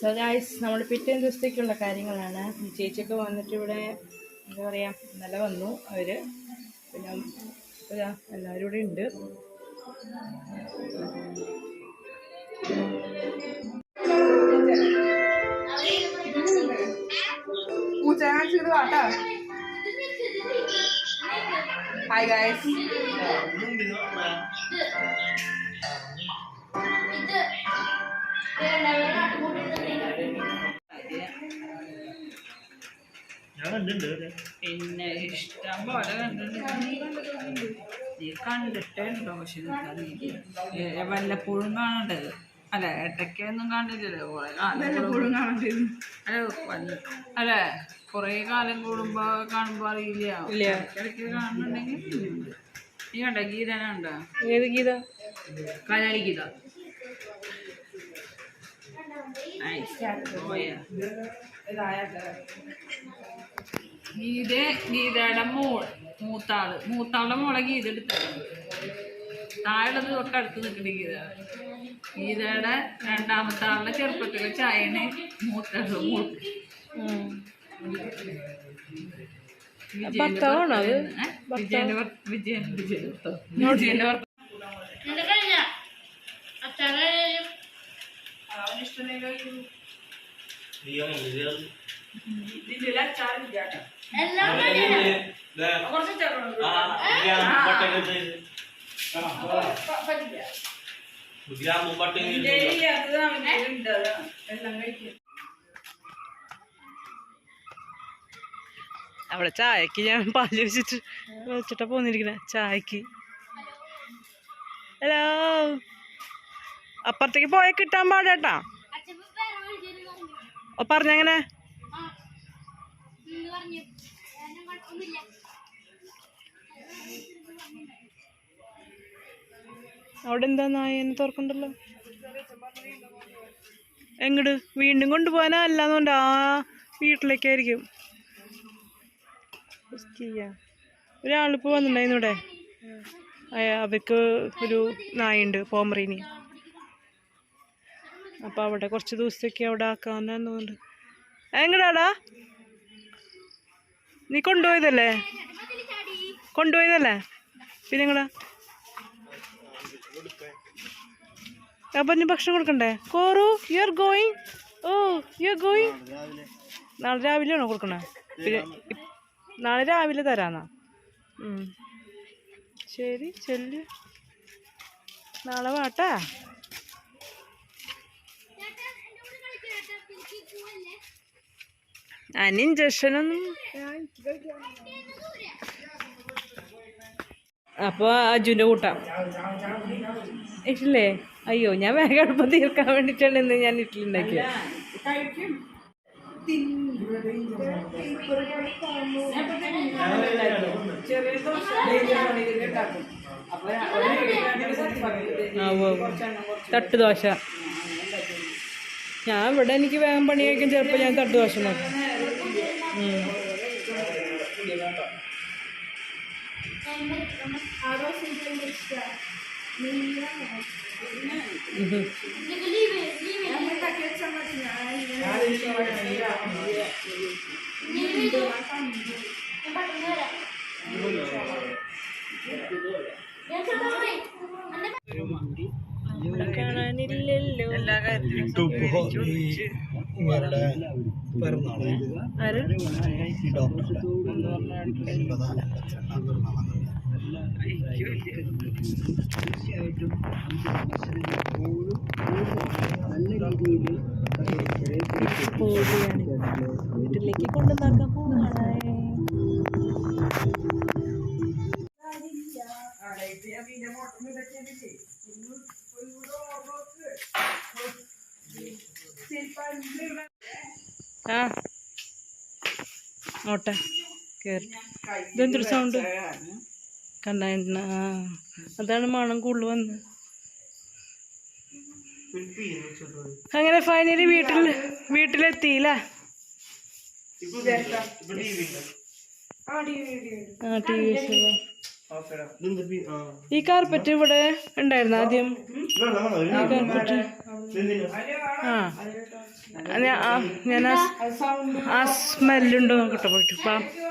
So guys നമ്മൾ പിറ്റേ ദിവസത്തേക്കുള്ള കാര്യങ്ങളാണ്. ചേച്ചിയൊക്കെ വന്നിട്ട് ഇവിടെ എന്താ പറയുക നില വന്നു അവർ പിന്നെ എല്ലാവരും ഇവിടെ ഉണ്ട്. ഹായ് ഗായ്സ് പിന്നെ ഇഷ്ടം പോലെ കണ്ടിട്ടുണ്ട്. നീ കണ്ടിട്ടുണ്ടോ? പക്ഷെ വല്ലപ്പോഴും കാണണ്ടത്? അല്ല ഇടയ്ക്കൊന്നും കണ്ടില്ലല്ലോ കുറെ കാലം അല്ല അല്ല കുറെ കാലം കൂടുമ്പോ കാണുമ്പോ അറിയില്ല. ഇല്ല. ഇടയ്ക്ക് കാണുന്നുണ്ടെങ്കിൽ. നീ കണ്ട ഗീതന ഉണ്ടോ ഏത് ഗീത? കലാരി ഗീത. Nice. ഗീത ഗീതയുടെ മോൾ മൂത്താൾ. മൂത്താളുടെ മോളെ ഗീത എടുത്തിട്ടുണ്ട് താഴെ തൊട്ടടുത്ത് നിൽക്കുന്ന ഗീത. ഗീതയുടെ രണ്ടാമത്തെ ആളുടെ ചെറുപ്പത്തിലെ ചായന് മൂത്തത് വിജയന്റെ ഭർത്താവാണോ അത്? വിജയന്റെ വിജയൻ വിജയന്റെ ഭർത്താവ്. അവിടെ ചായക്ക് ഞാൻ പാൽ വെച്ചിട്ട് വെച്ചിട്ടാ പോന്നിരിക്കണ ചായക്ക്. ഹലോ. അപ്പുറത്തേക്ക് പോയ കിട്ടാൻ പാടേട്ടാ. ഓ പറഞ്ഞെങ്ങനെ? അവിടെ എന്താ നായനെ തുറക്കണ്ടല്ലോ? എങ്ങട്? വീണ്ടും കൊണ്ടുപോകാനാ അല്ലാന്നുകൊണ്ട് ആ വീട്ടിലേക്കായിരിക്കും. ഒരാളിപ്പോ വന്നിട്ടുണ്ടായിരുന്നു ഇവിടെ. അവർക്ക് ഒരു നായുണ്ട് പോമറീനി. അപ്പോൾ അവിടെ കുറച്ച് ദിവസത്തേക്ക് അവിടെ തോന്നുന്നുണ്ട്. എങ്ങടാടാ? നീ കൊണ്ടുപോയതല്ലേ? കൊണ്ടുപോയതല്ലേ? പിന്നെ നിങ്ങൾ? അപ്പം നീ ഭക്ഷണം കൊടുക്കണ്ടേ? Koru you are going oh you are going നാളെ രാവിലെയാണോ കൊടുക്കണേ? പിന്നെ നാളെ രാവിലെ തരാന്നാ. ശരി ചെല്ല്. നാളെ വാട്ടാ. അതിന് ഇഞ്ചക്ഷനൊന്നും അപ്പോൾ അജുന്റെ കൂട്ടാം. ഇട്ടില്ലേ അയ്യോ ഞാൻ വേഗം എളുപ്പം തീർക്കാൻ വേണ്ടിയിട്ടാണ് ഇന്ന് ഞാൻ ഇട്ടിലുണ്ടാക്കിയത് തട്ടുദോശ. അപ്പൊ ഞാൻ ഇവിടെ എനിക്ക് വേഗം പണി കഴിക്കാൻ ചിലപ്പോൾ ഞാൻ തട്ടുദോശ നോക്കും കാണാനില്ലല്ലോ എല്ലാ കാര്യത്തിലും ഇവരുടെ പിറന്നാൾ ആര് ഈ ഡോക്ടറുടെ എൺപതാം എൺപത്തിരണ്ടാം പിറന്നാളാണ് പോവുകയാണ് വീട്ടിലേക്ക് കൊണ്ടുവന്നാക്കാൻ പോവാണ് ആ. ഓട്ടെ കേറി. ഇതെന്തൊരു സൗണ്ട് കണ്ണ അതാണ് മണം കൂടുതൽ വന്ന്. അങ്ങനെ ഫൈനലി വീട്ടിൽ വീട്ടിലെത്തിയില്ല? ഈ കാർപ്പറ്റ് ഇവിടെ ഉണ്ടായിരുന്നു ആദ്യം. ഈ കാർപ്പറ്റ് ആ ഞാൻ ആ സ്മെല്ലുണ്ടോ കിട്ടപ്പെട്ടു പോയിട്ട്.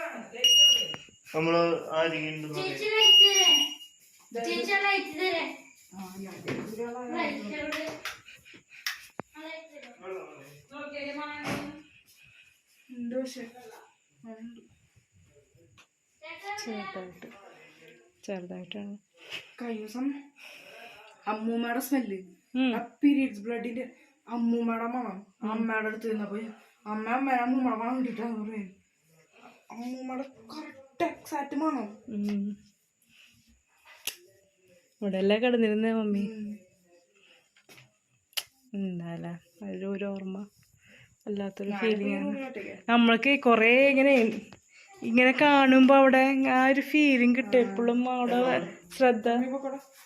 എവിടെ? ആ ചെറുതായിട്ട്. ചെറുതായിട്ടാണ്. കഴിഞ്ഞ ദിവസം അമ്മൂമ്മയുടെ സ്മെല്ല് പീരീഡ്സ് ബ്ലഡിന്റെ അമ്മൂമ്മയുടെ മണം. അമ്മയുടെ അടുത്ത് നിന്നപ്പോ അമ്മ അമ്മയുടെ അമ്മൂമ്മയുടെ മണം കിട്ടിട്ടാന്ന് പറഞ്ഞു അമ്മൂമ്മയുടെ കറക്റ്റ് എക്സാക്ട് മണം ഉം. ഇവിടെ അല്ലേ കിടന്നിരുന്നേ മമ്മി. എന്തായാലും ഒരു ഓർമ്മ. വല്ലാത്തൊരു ഫീലിംഗ് ആണ്. നമ്മൾക്ക് കുറേ ഇങ്ങനെ ഇങ്ങനെ കാണുമ്പോൾ അവിടെ ആ ഒരു ഫീലിംഗ് കിട്ടും. എപ്പോഴും അവിടെ ശ്രദ്ധ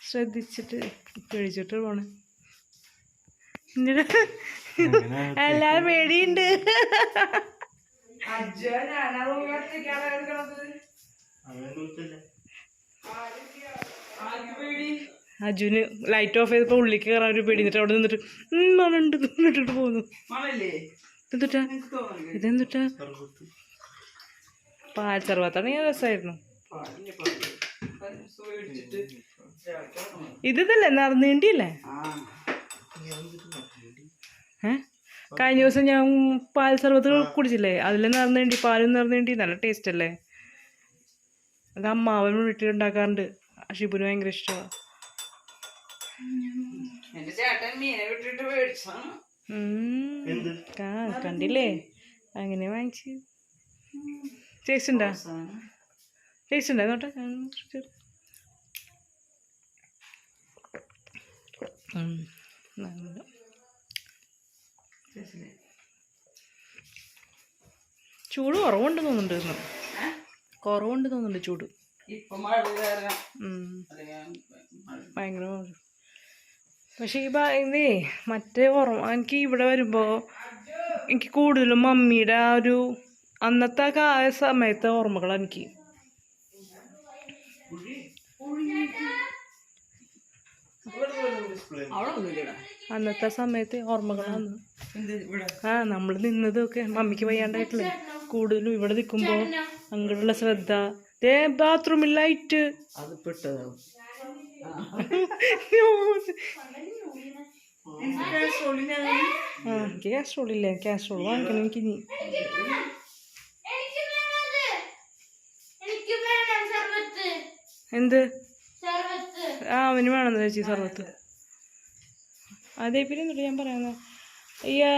ശ്രദ്ധിച്ചിട്ട് പേടിച്ചിട്ട് പോണേ. എല്ലാരും പേടിയുണ്ട്. അജ്ജ ഞാനാ റൂമിൽ ഒറ്റയ്ക്കാണ് അജുന് ലൈറ്റ് ഓഫ് ചെയ്തപ്പോൾ ഉള്ളിലേക്ക് കയറാൻ ഒരു പേടി. എന്നിട്ട് അവിടെ നിന്നിട്ട് ഉം, മണുണ്ട് ഇട്ടിട്ട് പോന്നു. മണല്ലേ? എന്തുട്ടാ ഇതെന്തുട്ടാ? പാൽ ചെറുപത്താണെങ്കിൽ രസമായിരുന്നു ഇത് ഇതല്ലേ നടന്നേണ്ടിയല്ലേ? കഴിഞ്ഞ ദിവസം ഞാൻ പാൽ സർവത്ത് കുടിച്ചില്ലേ? അതിൽ നിറന്നേണ്ടി പാലും നിറന്നേണ്ടി നല്ല ടേസ്റ്റ് അല്ലേ? അത് അമ്മാവൻ വീട്ടിൽ ഉണ്ടാക്കാറുണ്ട് ഷിബുന് ഭയങ്കര ഇഷ്ടമാണ് എന്റെ ചേട്ടൻ മീനെ വിട്ടിട്ട് മേടിച്ചാണ് എന്ത്? കണ്ടില്ലേ? അങ്ങനെ വാങ്ങിച്ചു. ടേസ്റ്റ് ഉണ്ടോ ടേസ്റ്റ് ഉണ്ടോ നോട്ടെ. ചൂട് കുറവുണ്ട് തോന്നുന്നുണ്ട് ഇന്ന്. കുറവുണ്ട് തോന്നുന്നുണ്ട് ചൂട്. ഭയങ്കര. പക്ഷെ ഈ ഇതേ മറ്റേ ഓർമ്മ എനിക്ക് ഇവിടെ വരുമ്പോൾ എനിക്ക് കൂടുതലും മമ്മിയുടെ ആ ഒരു അന്നത്തെ ആ സമയത്തെ ഓർമ്മകളാണ് എനിക്ക്. അന്നത്തെ സമയത്തെ ഓർമ്മകളാണ് ആ നമ്മൾ നിന്നതൊക്കെ മമ്മിക്ക് വയ്യാണ്ടായിട്ടില്ലേ? കൂടുതലും ഇവിടെ നിൽക്കുമ്പോൾ അങ്ങോട്ടുള്ള ശ്രദ്ധ. ദേ ബാത്റൂമിൽ ലൈറ്റ് അത് പെട്ടതാവും ആ എനിക്ക് കാസ്ട്രോൾ ഇല്ലേ കാസ്ട്രോൾ വാങ്ങിക്കണം എനിക്ക് ഇനി എന്ത്? ആ അവന് വേണമെന്ന് ചേച്ചി സർവത്ത് അതേ പിന്നെ ഞാൻ പറയുന്നത് അയ്യാ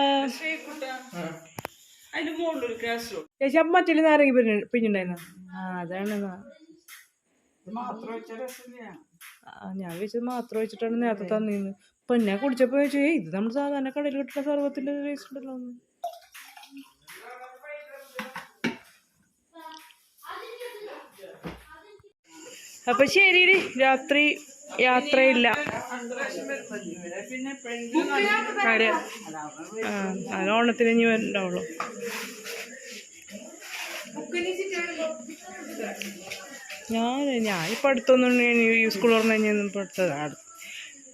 അതിന്റെ മുകളിലൊരു കാസറോൾ ചേച്ചി അപ്പം മറ്റേ നാരങ്ങി പിഞ്ഞ പിഞ്ഞുണ്ടായിരുന്നു ആ അതാണ് മാത്രം വെച്ച രസമില്ല. ആ ഞാൻ വെച്ചത് മാത്രം വെച്ചിട്ടാണ് നേരത്തെ തന്നിന്ന്. പെണ്ണെ ഞാൻ കുടിച്ചപ്പോൾ ചോദിച്ചു "ഏയ്, ഇത് നമ്മൾ സാധാരണ കടയിൽ കിട്ടുന്ന സർവത്തിന്റെ ടേസ്റ്റ് ഉണ്ടല്ലോ എന്ന്." അപ്പൊ ശരി രാത്രി യാത്രയില്ല. അത് ഓണത്തിന് ഇനി വരണ്ടാവുള്ളൂ ഞാൻ ഞാൻ ഞാനിപ്പോൾ അടുത്തൊന്നും ഈ സ്കൂൾ കഴിഞ്ഞാൽ ഇപ്പോൾ അടുത്തതാണ്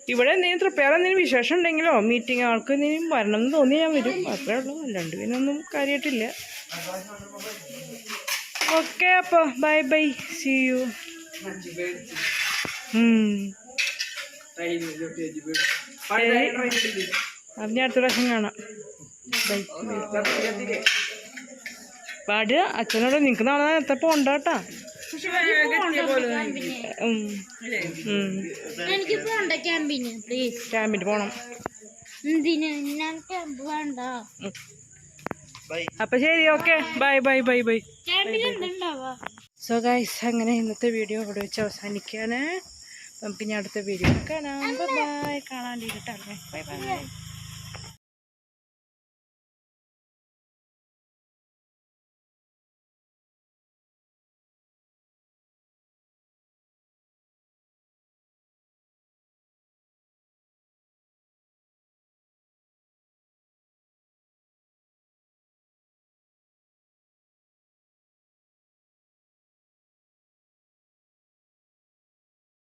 ഇവിടെ എന്തെങ്കിലും പ്രിപ്പയർ എന്തെങ്കിലും വിശേഷം ഉണ്ടെങ്കിലോ? മീറ്റിംഗ് ആൾക്ക് എന്തെങ്കിലും വരണം എന്ന് തോന്നി ഞാൻ വരും. അത്രേ ഉള്ളൂ. അല്ലാണ്ട് പിന്നെ ഒന്നും കാര്യമായിട്ടില്ല ഓക്കെ അപ്പോൾ ബൈ ബൈ സി യു അപ്പം ഞാൻ അടുത്ത പ്രാവശ്യം കാണാം. ബൈ പാട്. അച്ഛനോട് നിങ്ങൾക്ക് നാളെ നേരത്തെ പോണ്ട കേട്ടാ ഉം. ഉം. എനിക്ക് പോണ്ട ക്യാമ്പിന് പ്ലീസ് ക്യാമ്പിന് പോണം. എന്തിന്? ഞാൻ ക്യാമ്പ് വേണ്ട. അപ്പൊ ശരി okay. Bye bye bye bye. So guys അങ്ങനെ ഇന്നത്തെ വീഡിയോ ഇവിടെ വെച്ച് അവസാനിക്കാണ്. ഇനി അടുത്ത വീഡിയോ കാണാം. By കാണാണ്ടിരിക്കട്ടെ bye bye